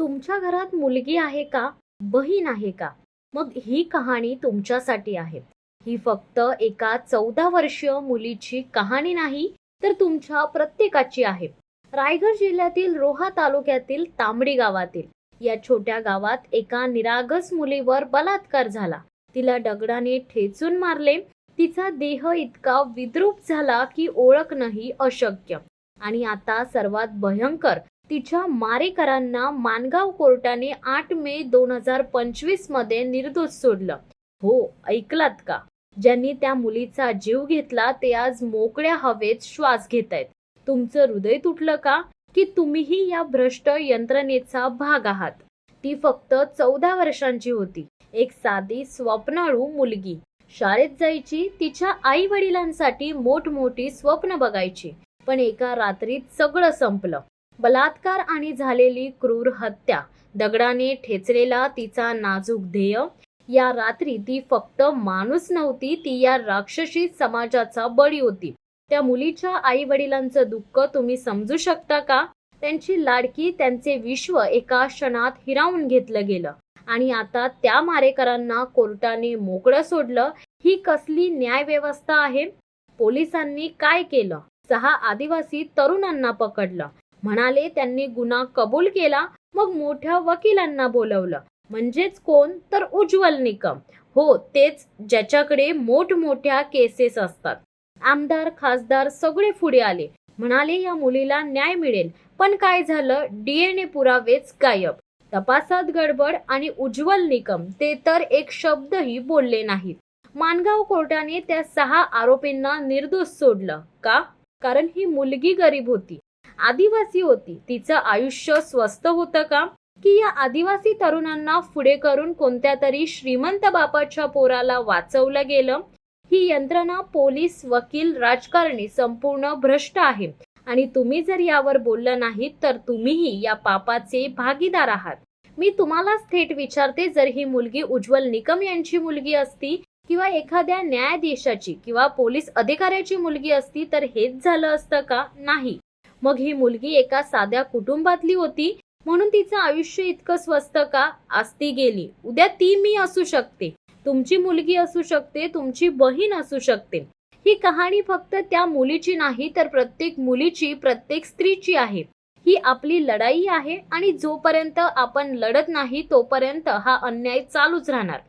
तुमच्या घरात मुलगी आहे का? बहीण आहे का? मग ही कहाणी तुमच्यासाठी आहे. ही फक्त एका चौदा वर्षीय मुलीची कहाणी नाही तर तुमच्या प्रत्येकाची आहे. रायगड जिल्ह्यातील रोहा तालुक्यातील तांबडी गावातील. या छोट्या गावात एका निरागस मुलीवर बलात्कार झाला. तिला दगडाने ठेचून मारले. तिचा देह इतका विद्रूप झाला की ओळखणंही अशक्य. आणि आता सर्वात भयंकर तिच्या मारेकरांना मानगाव कोर्टाने आठ मे दोन हजार पंचवीसमध्ये निर्दोष सोडलं. हो ऐकलात का? ज्यांनी त्या मुलीचा जीव घेतला ते आज मोकळ्या हवेत श्वास घेत आहेत तुमचं हृदय तुटलं का? की तुम्हीही या भ्रष्ट यंत्रणेचा भाग आहात? ती फक्त चौदा वर्षांची होती. एक साधी स्वप्नाळू मुलगी. शाळेत जायची तिच्या आई वडिलांसाठी मोठमोठी स्वप्न बघायची. पण एका रात्रीत सगळं संपलं. बलात्कार आणि झालेली क्रूर हत्या. दगडाने ठेचलेला तिचा नाजूक ध्येय. या रात्री ती फक्त माणूस नव्हती ती या राक्षसी समाजाचा बळी होती. त्या मुलीच्या आई वडिलांचं दुःख तुम्ही समजू शकता का? त्यांची लाडकी त्यांचे विश्व एका क्षणात हिरावून घेतलं गेलं. आणि आता त्या मारेकरांना कोर्टाने मोकळं सोडलं. ही कसली न्याय व्यवस्था आहे? पोलिसांनी काय केलं? सहा आदिवासी तरुणांना पकडलं. म्हणाले त्यांनी गुन्हा कबूल केला मग मोठ्या वकिलांना बोलवलं. म्हणजेच कोण? तर उज्ज्वल निकम. हो तेच ज्याच्याकडे मोठमोठ्या केसेस असतात. आमदार खासदार सगळे पुढे आले. म्हणाले या मुलीला न्याय मिळेल. पण काय झालं? डीएनए पुरावेच गायब. तपासात गडबड आणि उज्ज्वल निकम ते तर एक शब्दही बोलले नाहीत. मानगाव कोर्टाने त्या सहा आरोपींना निर्दोष सोडलं. का? कारण ही मुलगी गरीब होती. आदिवासी होती. तिचं आयुष्य स्वस्त होतं का? की या आदिवासी तरुणांना पुढे करून कोणत्या तरी श्रीमंत बापाच्या पोराला वाचवलं गेलं? ही यंत्रणा पोलीस वकील राजकारणी संपूर्ण भ्रष्ट आहे. आणि तुम्ही जर यावर बोललं नाहीत तर तुम्हीही या पापाचे भागीदार आहात. मी तुम्हालाच थेट विचारते जर ही मुलगी उज्ज्वल निकम यांची मुलगी असती किंवा एखाद्या न्यायाधीशाची किंवा पोलीस अधिकाऱ्याची मुलगी असती तर हेच झालं असतं का? नाही. मग ही मुलगी एका साध्या कुटुंबातली होती. म्हणून तिचं आयुष्य इतकं स्वस्त का? असती गेली. उद्या ती मी असू शकते. तुमची मुलगी असू शकते. तुमची बहीण असू शकते. ही कहाणी फक्त त्या मुलीची नाही तर प्रत्येक मुलीची प्रत्येक स्त्रीची आहे. ही आपली लढाई आहे आणि जोपर्यंत आपण लढत नाही तोपर्यंत हा अन्याय चालूच राहणार.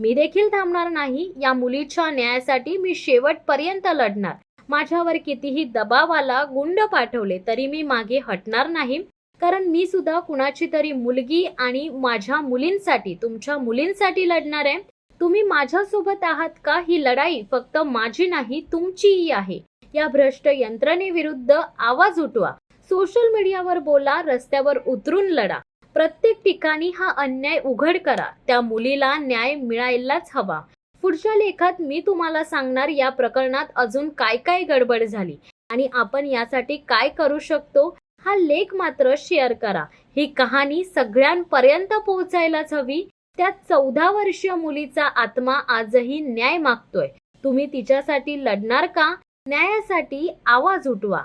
मी देखील थांबणार नाही. या मुलीच्या न्यायासाठी मी शेवटपर्यंत लढणार. माझ्यावर कितीही दबावाला गुंड पाठवले तरी मी मागे हटणार नाही. कारण मी सुद्धा कुणाची तरी मुलगी आणि माझ्या मुलींसाठी तुमच्या मुलींसाठी लढणार आहे. तुम्ही माझ्यासोबत आहात का? ही लढाई फक्त माझी नाही तुमचीही आहे. या भ्रष्ट यंत्रणेविरुद्ध आवाज उठवा. सोशल मीडियावर बोला रस्त्यावर उतरून लढा. प्रत्येक ठिकाणी हा अन्याय उघड करा. त्या मुलीला न्याय मिळायलाच हवा. पुढच्या लेखात मी तुम्हाला सांगणार या प्रकरणात अजून काय काय गडबड झाली आणि आपण यासाठी काय करू शकतो हा लेख मात्र शेअर करा. ही कहाणी सगळ्यांपर्यंत पोहोचायलाच हवी. त्या चौदा वर्षीय मुलीचा आत्मा आजही न्याय मागतोय. तुम्ही तिच्यासाठी लढणार का? न्यायासाठी आवाज उठवा.